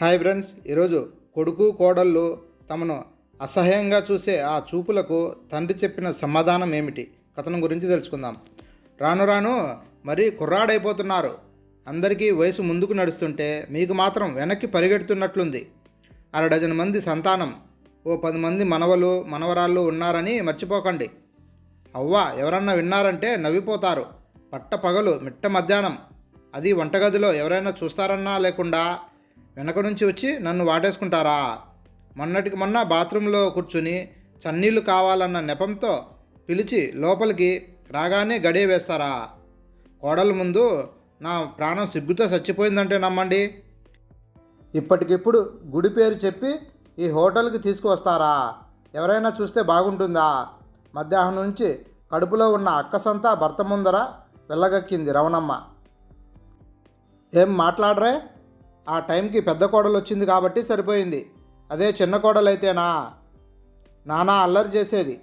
Hi friends ఈరోజు కొడుకు కోడళ్ళు తమను అసహ్యంగా చూసే ఆ చూపులకు తండ్రి చెప్పిన సమాధానం ఏమిటి? కథనం గురించి తెలుసుకుందాం. రాను రాను మరీ కుర్రాడైపోతున్నారు. అందరికీ వయసు ముందుకు నడుస్తుంటే మీకు మాత్రం వెనక్కి పరిగెడుతున్నట్లుంది. అర డజన్ మంది సంతానం. ఓ పది మంది మనవలు మనవరాళ్ళు ఉన్నారని మర్చిపోకండి. అవ్వా ఎవరన్నా విన్నారంటే నవ్విపోతారు. పట్ట పగలు మిట్ట మధ్యాహ్నం. అది వంటగదిలో ఎవరైనా చూస్తారన్నా లేకుండా వెనక నుంచి వచ్చి నన్ను వాటేసుకుంటారా? మొన్నటికి మొన్న బాత్రూంలో కూర్చుని చన్నీళ్ళు కావాలన్న నెపంతో పిలిచి లోపలికి రాగానే గడియ వేస్తారా? కోడల ముందు నా ప్రాణం సిగ్గుతో చచ్చిపోయిందంటే నమ్మండి. ఇప్పటికిప్పుడు గుడి పేరు చెప్పి ఈ హోటల్కి తీసుకువస్తారా? ఎవరైనా చూస్తే బాగుంటుందా? మధ్యాహ్నం నుంచి కడుపులో ఉన్న అక్కసంతా భర్త ముందర వెళ్ళగక్కింది రవణమ్మ ఏం మాట్లాడరే? ఆ టైంకి పెద్ద కోడలు వచ్చింది కాబట్టి సరిపోయింది. అదే చిన్న కోడలు అయితేనా నానా అల్లరి చేసేది.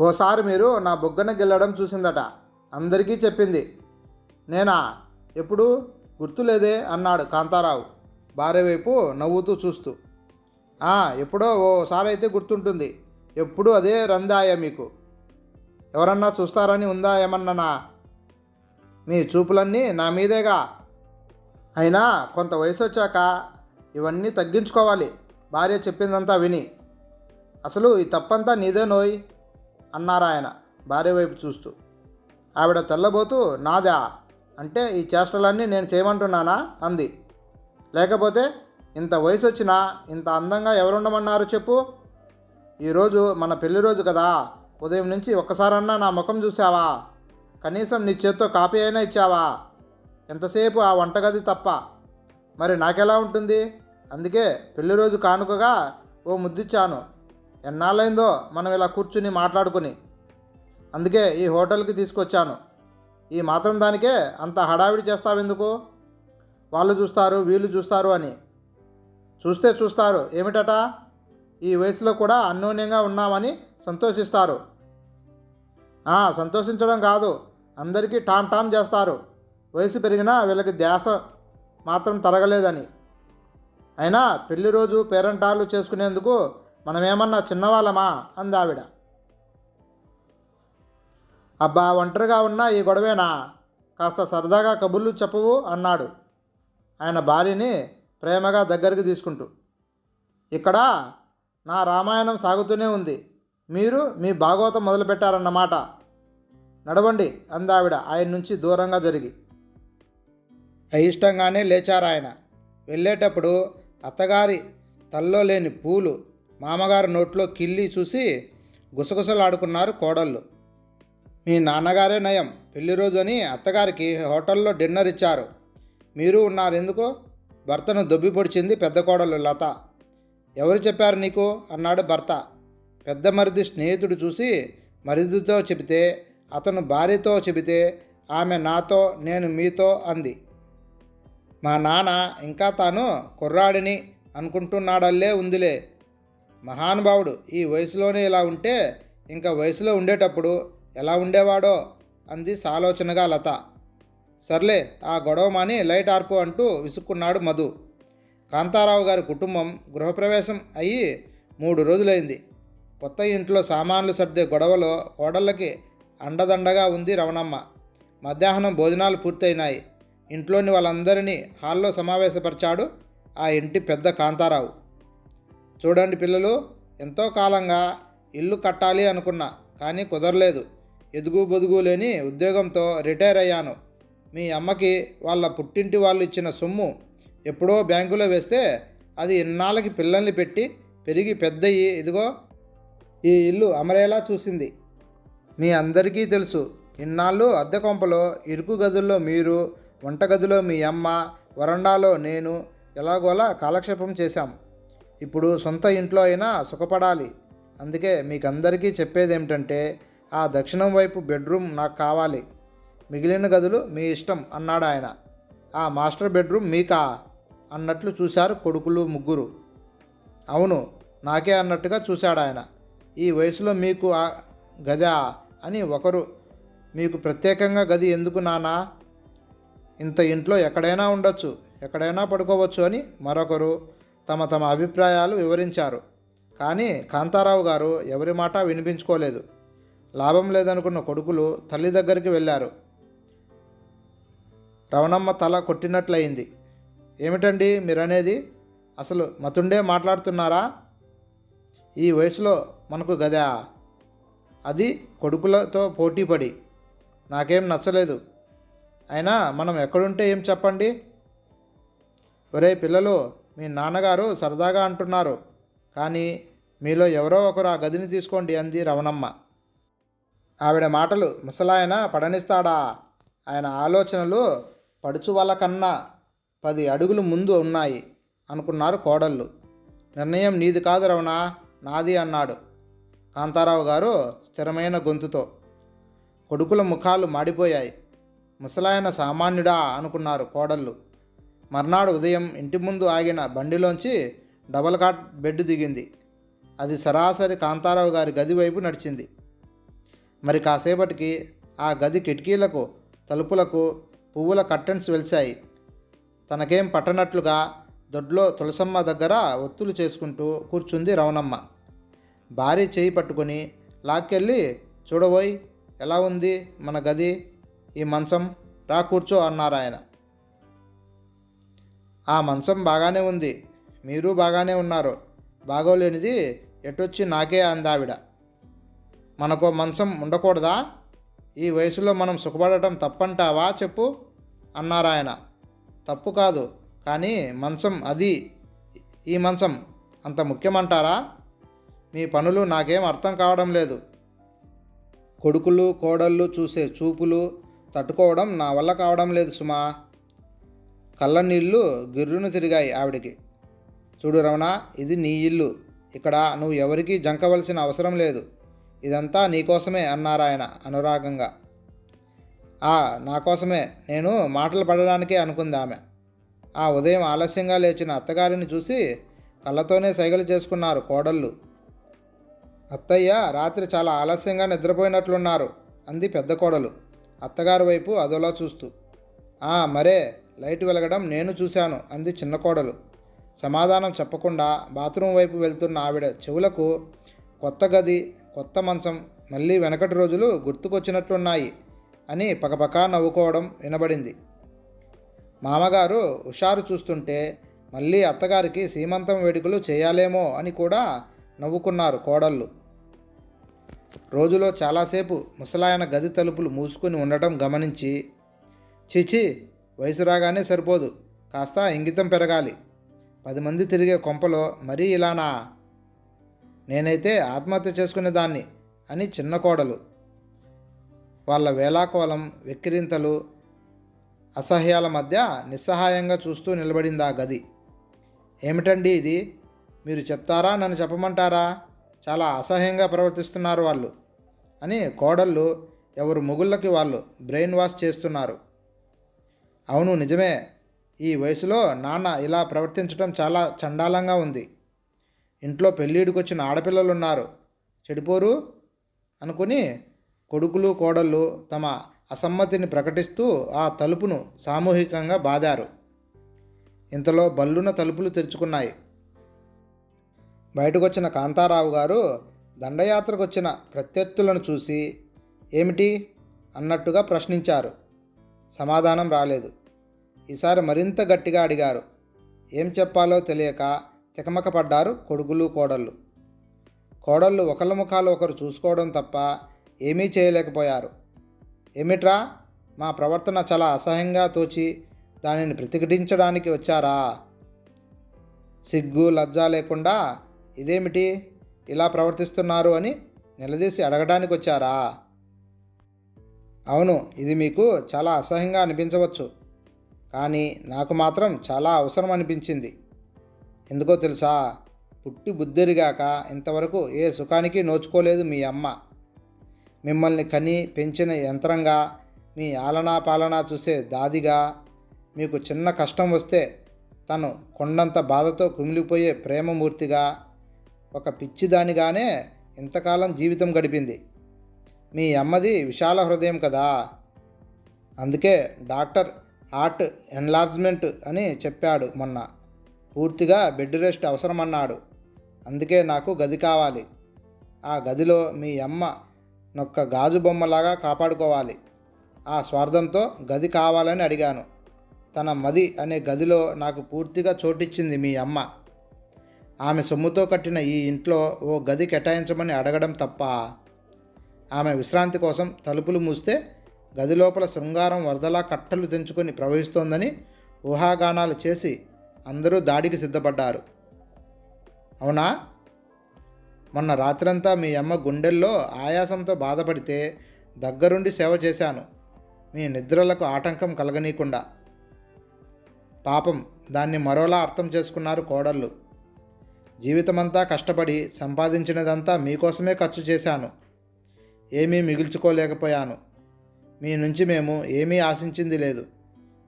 ఓసారి మీరు నా బొగ్గన గెల్లడం చూసిందట. అందరికీ చెప్పింది. నేనా? ఎప్పుడు? గుర్తులేదే అన్నాడు కాంతారావు భార్య వైపు నవ్వుతూ చూస్తూ. ఎప్పుడో ఓసారి అయితే గుర్తుంటుంది. ఎప్పుడు అదే రందాయ మీకు. ఎవరన్నా చూస్తారని ఉందా ఏమన్నానా? మీ చూపులన్నీ నా మీదేగా. అయినా కొంత వయసు వచ్చాక ఇవన్నీ తగ్గించుకోవాలి. భార్య చెప్పిందంతా విని. అసలు ఈ తప్పంతా నీదే నోయ్? అన్నారాయన భార్య వైపు చూస్తూ. ఆవిడ తెల్లబోతూ నాదా అంటే ఈ చేష్టలన్నీ నేను చేయమంటున్నానా? అంది. లేకపోతే ఇంత వయసు వచ్చినా ఇంత అందంగా ఎవరుండమన్నారు చెప్పు? ఈరోజు మన పెళ్ళి రోజు కదా ఉదయం నుంచి ఒక్కసారన్నా నా ముఖం చూసావా కనీసం నీ చేత్తో కాపీ అయినా ఇచ్చావా? ఎంతసేపు ఆ వంటగది తప్ప? మరి నాకెలా ఉంటుంది? అందుకే పెళ్ళి రోజు కానుకగా ఓ ముద్దిచ్చాను. ఎన్నాళ్ళైందో మనం ఇలా కూర్చుని మాట్లాడుకుని. అందుకే ఈ హోటల్కి తీసుకొచ్చాను. ఈ మాత్రం దానికే అంత హడావిడి చేస్తావెందుకు? వాళ్ళు చూస్తారు వీళ్ళు చూస్తారు అని. చూస్తే చూస్తారు ఏమిటట? ఈ వయసులో కూడా అన్యోన్యంగా ఉన్నామని సంతోషిస్తారు. సంతోషించడం కాదు. అందరికీ టామ్ టామ్ చేస్తారు. వయసు పెరిగినా వీళ్ళకి ధ్యాస మాత్రం తరగలేదని. అయినా పెళ్ళి రోజు పేరంటాలు చేసుకునేందుకు మనమేమన్నా చిన్నవాళ్ళమా? అంది ఆవిడ అబ్బా ఒంటరిగా ఉన్నా ఈ గొడవేనా? కాస్త సరదాగా కబుర్లు చెప్పవు అన్నాడు. ఆయన భార్యని ప్రేమగా దగ్గరికి తీసుకుంటూ. ఇక్కడ నా రామాయణం సాగుతూనే ఉంది. మీరు మీ భాగవతం మొదలుపెట్టారన్నమాట. నడవండి అందావిడ. ఆయన నుంచి దూరంగా జరిగి. అయిష్టంగానే లేచారు ఆయన. వెళ్ళేటప్పుడు అత్తగారి తల్లో లేని పూలు మామగారి నోట్లో కిల్లి చూసి గుసగుసలాడుకున్నారు కోడళ్ళు. మీ నాన్నగారే నయం పెళ్ళి రోజు అని అత్తగారికి హోటల్లో డిన్నర్ ఇచ్చారు. మీరు ఉన్నారు ఎందుకు భర్తను దొబ్బి పొడిచింది పెద్ద కోడలు లత. ఎవరు చెప్పారు నీకు? అన్నాడు భర్త. పెద్ద మరిది స్నేహితుడు చూసి మరిదితో చెబితే అతను భార్యతో చెబితే ఆమె నాతో నేను మీతో అంది. మా నాన్న ఇంకా తాను కుర్రాడిని అనుకుంటున్నాడల్లే ఉందిలే. మహానుభావుడు ఈ వయసులోనే ఇలా ఉంటే ఇంకా వయసులో ఉండేటప్పుడు ఎలా ఉండేవాడో అంది సాలోచనగా లత. సర్లే ఆ గొడవ మాని లైట్ ఆర్పు అంటూ విసుక్కున్నాడు మధు. కాంతారావు గారి కుటుంబం గృహప్రవేశం అయ్యి మూడు రోజులైంది. కొత్త ఇంట్లో సామాన్లు సర్దే గొడవలో కోడళ్ళకి అండదండగా ఉంది రవణమ్మ మధ్యాహ్నం భోజనాలు పూర్తయినాయి. ఇంట్లోని వాళ్ళందరినీ హాల్లో సమావేశపరిచాడు ఆ ఇంటి పెద్ద కాంతారావు. చూడండి పిల్లలు ఎంతో కాలంగా ఇల్లు కట్టాలి అనుకున్నా కానీ కుదరలేదు. ఎదుగు బొదుగు లేని ఉద్యోగంతో రిటైర్ అయ్యాను. మీ అమ్మకి వాళ్ళ పుట్టింటి వాళ్ళు ఇచ్చిన సొమ్ము ఎప్పుడో బ్యాంకులో వేస్తే అది ఇన్నాళ్ళకి పిల్లల్ని పెట్టి పెరిగి పెద్దయి ఇదిగో ఈ ఇల్లు అమరేలా చూసింది. మీ అందరికీ తెలుసు ఇన్నాళ్ళు అద్దె కొంపలో ఇరుకు గదుల్లో మీరు వంటగదిలో మీ అమ్మ వరండాలో నేను ఎలాగోలా కాలక్షేపం చేశాం. ఇప్పుడు సొంత ఇంట్లో అయినా సుఖపడాలి. అందుకే మీకు అందరికీ చెప్పేది ఏమిటంటే ఆ దక్షిణం వైపు బెడ్రూమ్ నాకు కావాలి. మిగిలిన గదులు మీ ఇష్టం అన్నాడు ఆయన. ఆ మాస్టర్ బెడ్రూమ్ మీకా? అన్నట్లు చూశారు కొడుకులు ముగ్గురు. అవును నాకే అన్నట్టుగా చూశాడు ఆయన. ఈ వయసులో మీకు ఆ గదా? అని ఒకరు. మీకు ప్రత్యేకంగా గది ఎందుకు నానా? ఇంత ఇంట్లో ఎక్కడైనా ఉండొచ్చు ఎక్కడైనా పడుకోవచ్చు అని మరొకరు తమ తమ అభిప్రాయాలు వివరించారు. కానీ కాంతారావు గారు ఎవరి మాట వినిపించుకోలేదు. లాభం లేదనుకున్న కొడుకులు తల్లి దగ్గరికి వెళ్ళారు. రవణమ్మ తల కొట్టినట్లయింది. ఏమిటండి మీరనేది? అసలు మతుండే మాట్లాడుతున్నారా? ఈ వయసులో మనకు గదా? అది కొడుకులతో పోటీపడి. నాకేం నచ్చలేదు. అయినా మనం ఎక్కడుంటే ఏం చెప్పండి? ఒరే పిల్లలు మీ నాన్నగారు సరదాగా అంటున్నారు. కానీ మీలో ఎవరో ఒకరు ఆ గదిని తీసుకోండి అంది రవణమ్మ ఆవిడ మాటలు ముసలాయన పడనిస్తాడా? ఆయన ఆలోచనలు పడుచు వల్ల కన్నా పది అడుగులు ముందు ఉన్నాయి అనుకున్నారు కోడళ్ళు. నిర్ణయం నీది కాదు రవణ నాది అన్నాడు కాంతారావు గారు స్థిరమైన గొంతుతో. కొడుకుల ముఖాలు మాడిపోయాయి. ముసలాయన సామాన్యుడా అనుకున్నారు కోడళ్ళు. మర్నాడు ఉదయం ఇంటి ముందు ఆగిన బండిలోంచి డబల్ కాట్ బెడ్ దిగింది. అది సరాసరి కాంతారావు గారి గది వైపు నడిచింది. మరి కాసేపటికి ఆ గది కిటికీలకు తలుపులకు పువ్వుల కర్టన్స్ వెలిశాయి. తనకేం పట్టనట్లుగా దొడ్లో తులసమ్మ దగ్గర ఒత్తులు చేసుకుంటూ కూర్చుంది రవణమ్మ భారీ చేయి పట్టుకుని లాక్కెళ్ళి చూడబోయ్ ఎలా ఉంది మన గది? ఈ మంచం రా కూర్చో అన్నారు ఆయన. ఆ మంచం బాగానే ఉంది. మీరు బాగానే ఉన్నారు. బాగోలేనిది ఎటొచ్చి నాకే అందావిడ మనకో మంచం ఉండకూడదా? ఈ వయసులో మనం సుఖపడటం తప్పంటావా చెప్పు అన్నారాయన తప్పు కాదు కానీ మంచం అది. ఈ మంచం అంత ముఖ్యమంటారా? మీ పనులు నాకేం అర్థం కావడం లేదు. కొడుకులు కోడళ్ళు చూసే చూపులు తట్టుకోవడం నా వల్ల కావడం లేదు సుమా. కళ్ళ నీళ్ళు గిర్రును తిరిగాయి ఆవిడికి. చూడు రమణ ఇది నీ ఇల్లు. ఇక్కడ నువ్వు ఎవరికీ జంకవలసిన అవసరం లేదు. ఇదంతా నీకోసమే అన్నారాయన అనురాగంగా. ఆ నా కోసమే. నేను మాటలు పడడానికే అనుకుంది ఆమె. ఆ ఉదయం ఆలస్యంగా లేచిన అత్తగారిని చూసి కళ్ళతోనే సైగలు చేసుకున్నారు కోడళ్ళు. అత్తయ్య రాత్రి చాలా ఆలస్యంగా నిద్రపోయినట్లున్నారు అంది పెద్ద కోడలు. అత్తగారి వైపు అదోలా చూస్తూ ఆ మరే లైట్ వెలగడం నేను చూశాను అంది చిన్న కోడలు. సమాధానం చెప్పకుండా బాత్రూమ్ వైపు వెళ్తున్న ఆవిడ చెవులకు కొత్త గది కొత్త మంచం మళ్ళీ వెనకటి రోజులు గుర్తుకొచ్చినట్లున్నాయి అని పకపకా నవ్వుకోవడం వినబడింది. మామగారు హుషారు చూస్తుంటే మళ్ళీ అత్తగారికి సీమంతం వేడుకలు చేయాలేమో అని కూడా నవ్వుకున్నారు కోడళ్ళు. రోజులో చాలాసేపు ముసలాయన గది తలుపులు మూసుకుని ఉండటం గమనించి చిచి వయసు రాగానే సరిపోదు కాస్త ఇంగితం పెరగాలి. పది మంది తిరిగే కొంపలో మరీ ఇలానా? నేనైతే ఆత్మహత్య చేసుకునేదాన్ని అని చిన్న కోడలు. వాళ్ళ వేలాకోలం వెక్కిరింతలు అసహ్యాల మధ్య నిస్సహాయంగా చూస్తూ నిలబడింది ఆ గది. ఏమిటండి ఇది? మీరు చెప్తారా? నన్ను చెప్పమంటారా? చాలా అసహ్యంగా ప్రవర్తిస్తున్నారు వాళ్ళు అని కోడళ్ళు ఎవరు మొగుళ్ళకి వాళ్ళు బ్రెయిన్ వాష్ చేస్తున్నారు. అవును నిజమే. ఈ వయసులో నాన్న ఇలా ప్రవర్తించడం చాలా చండాలంగా ఉంది. ఇంట్లో పెళ్ళిడికి వచ్చిన ఆడపిల్లలు ఉన్నారు చెడిపోరు అనుకుని కొడుకులు కోడళ్ళు తమ అసమ్మతిని ప్రకటిస్తూ ఆ తలుపును సామూహికంగా బాదారు. ఇంతలో బల్లున తలుపులు తెరుచుకున్నాయి. బయటకొచ్చిన కాంతారావు గారు దండయాత్రకు వచ్చిన ప్రత్యర్థులను చూసి ఏమిటి అన్నట్టుగా ప్రశ్నించారు. సమాధానం రాలేదు. ఈసారి మరింత గట్టిగా అడిగారు. ఏం చెప్పాలో తెలియక తికమక పడ్డారు కొడుకులు కోడళ్ళు. కోడళ్ళు ఒకళ్ళ ముఖాలు ఒకరు చూసుకోవడం తప్ప ఏమీ చేయలేకపోయారు. ఏమిట్రా? మా ప్రవర్తన చాలా అసహ్యంగా తోచి దానిని ప్రతిఘటించడానికి వచ్చారా? సిగ్గు లజ్జ లేకుండా ఇదేమిటి? ఇలా ప్రవర్తిస్తున్నారు అని నిలదీసి అడగడానికి వచ్చారా? అవును ఇది మీకు చాలా అసహ్యంగా అనిపించవచ్చు. కానీ నాకు మాత్రం చాలా అవసరం అనిపించింది. ఎందుకో తెలుసా? పుట్టి బుద్ధిరిగాక ఇంతవరకు ఏ సుఖానికి నోచుకోలేదు మీ అమ్మ. మిమ్మల్ని కని పెంచిన యంత్రంగా మీ ఆలనా పాలనా చూసే దాదిగా మీకు చిన్న కష్టం వస్తే తను కొండంత బాధతో కుమిలిపోయే ప్రేమమూర్తిగా ఒక పిచ్చిదానిగానే ఇంతకాలం జీవితం గడిపింది. మీ అమ్మది విశాల హృదయం కదా. అందుకే డాక్టర్ హార్ట్ ఎన్లార్జ్మెంట్ అని చెప్పాడు మొన్న. పూర్తిగా బెడ్ రెస్ట్ అవసరమన్నాడు. అందుకే నాకు గది కావాలి. ఆ గదిలో మీ అమ్మ నొక్క గాజు బొమ్మలాగా కాపాడుకోవాలి. ఆ స్వార్థంతో గది కావాలని అడిగాను. తన మది అనే గదిలో నాకు పూర్తిగా చోటిచ్చింది మీ అమ్మ. ఆమె సొమ్ముతో కట్టిన ఈ ఇంట్లో ఓ గది కేటాయించమని అడగడం తప్ప ఆమె విశ్రాంతి కోసం తలుపులు మూస్తే గది లోపల శృంగారం వరదలా కట్టలు తెంచుకొని ప్రవహిస్తోందని ఊహాగానాలు చేసి అందరూ దాడికి సిద్ధపడ్డారు. అవునా? మొన్న రాత్రంతా మీ అమ్మ గుండెల్లో ఆయాసంతో బాధపడితే దగ్గరుండి సేవ చేశాను. మీ నిద్రలకు ఆటంకం కలగనీయకుండా. పాపం దాన్ని మరోలా అర్థం చేసుకున్నారు కోడళ్ళు. జీవితమంతా కష్టపడి సంపాదించినదంతా మీకోసమే ఖర్చు చేశాను. ఏమీ మిగిల్చుకోలేకపోయాను. మీ నుంచి మేము ఏమీ ఆశించింది లేదు.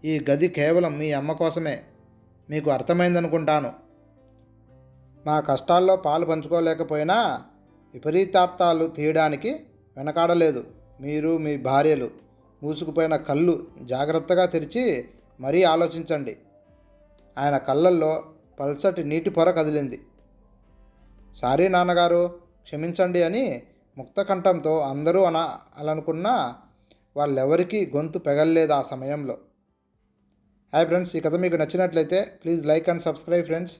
ఈ గది కేవలం మీ అమ్మ కోసమే. మీకు అర్థమైందనుకుంటాను. మా కష్టాల్లో పాలు పంచుకోలేకపోయినా విపరీతార్థాలు తీయడానికి వెనకాడలేదు. మీరు మీ భార్యలు మూసుకుపోయిన కళ్ళు జాగ్రత్తగా తెరిచి మరీ ఆలోచించండి. ఆయన కళ్ళల్లో పల్సటి నీటి పొర కదిలింది. సారీ నాన్నగారు క్షమించండి అని ముక్తకంఠంతో అందరూ అన అలనుకున్నా వాళ్ళెవరికీ గొంతు పెగల్లేదు ఆ సమయంలో. హాయ్ ఫ్రెండ్స్ ఈ కథ మీకు నచ్చినట్లయితే please like and subscribe friends.